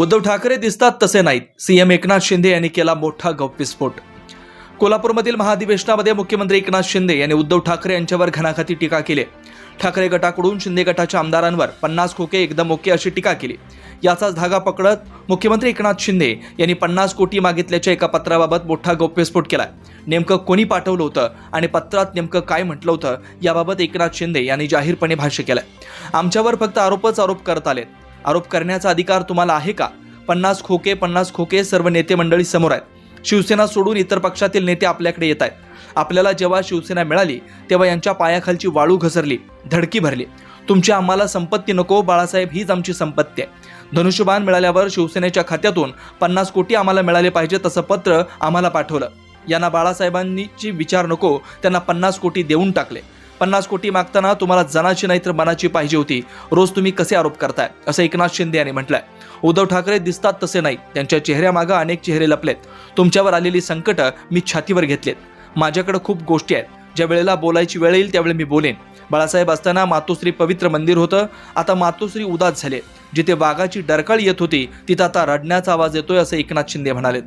उद्धव ठाकरे दिसतात तसे नाहीत. सीएम एकनाथ शिंदे यांनी केला मोठा गौप्यस्फोट कोल्हापूरमधील महाधिवेशनामध्ये मुख्यमंत्री एकनाथ शिंदे यांनी उद्धव ठाकरे यांच्यावर घणाघाती टीका केली. ठाकरे गटाकडून शिंदे गटाच्या आमदारांवर पन्नास खोके एकदम ओके अशी टीका केली. याचाच धागा पकडत मुख्यमंत्री एकनाथ शिंदे यांनी पन्नास कोटी मागितल्याच्या एका पत्राबाबत मोठा गौप्यस्फोट केला. नेमकं कोणी पाठवलं होतं आणि पत्रात नेमकं काय म्हटलं होतं याबाबत एकनाथ शिंदे यांनी जाहीरपणे भाष्य केलंय आमच्यावर फक्त आरोपच आरोप करत आलेत. आरोप करण्याचा अधिकार तुम्हाला आहे का? पन्नास खोके पन्नास खोके सर्व नेते मंडळी समोर आहेत. शिवसेना सोडून इतर पक्षातील नेते आपल्याकडे येत आहेत. आपल्याला जेव्हा शिवसेना मिळाली तेव्हा यांच्या पायाखालची वाळू घसरली धडकी भरली. तुमची आम्हाला संपत्ती नको बाळासाहेब हीच आमची संपत्ती आहे. धनुष्यबाण मिळाल्यावर शिवसेनेच्या खात्यातून पन्नास कोटी आम्हाला मिळाले पाहिजे तसं पत्र आम्हाला पाठवलं. यांना बाळासाहेबांची विचार नको त्यांना पन्नास कोटी देऊन टाकले. पन्नास कोटी मागताना तुम्हाला जनाची नाही तर मनाची पाहिजे होती. रोज तुम्ही कसे आरोप करताय? असं एकनाथ शिंदे यांनी म्हटलंय. उद्धव ठाकरे दिसतात तसे नाही. त्यांच्या चेहऱ्यामागं अनेक चेहरे लपलेत. तुमच्यावर आलेली संकट मी छातीवर घेतलेत. माझ्याकडे खूप गोष्टी आहेत. ज्या वेळेला बोलायची वेळ येईल त्यावेळी मी बोलेन. बाळासाहेब असताना मातोश्री पवित्र मंदिर होतं. आता मातोश्री उदास झाले. जिथे वाघाची डरकाळ येत होती तिथं आता रडण्याचा आवाज येतोय असं एकनाथ शिंदे म्हणाले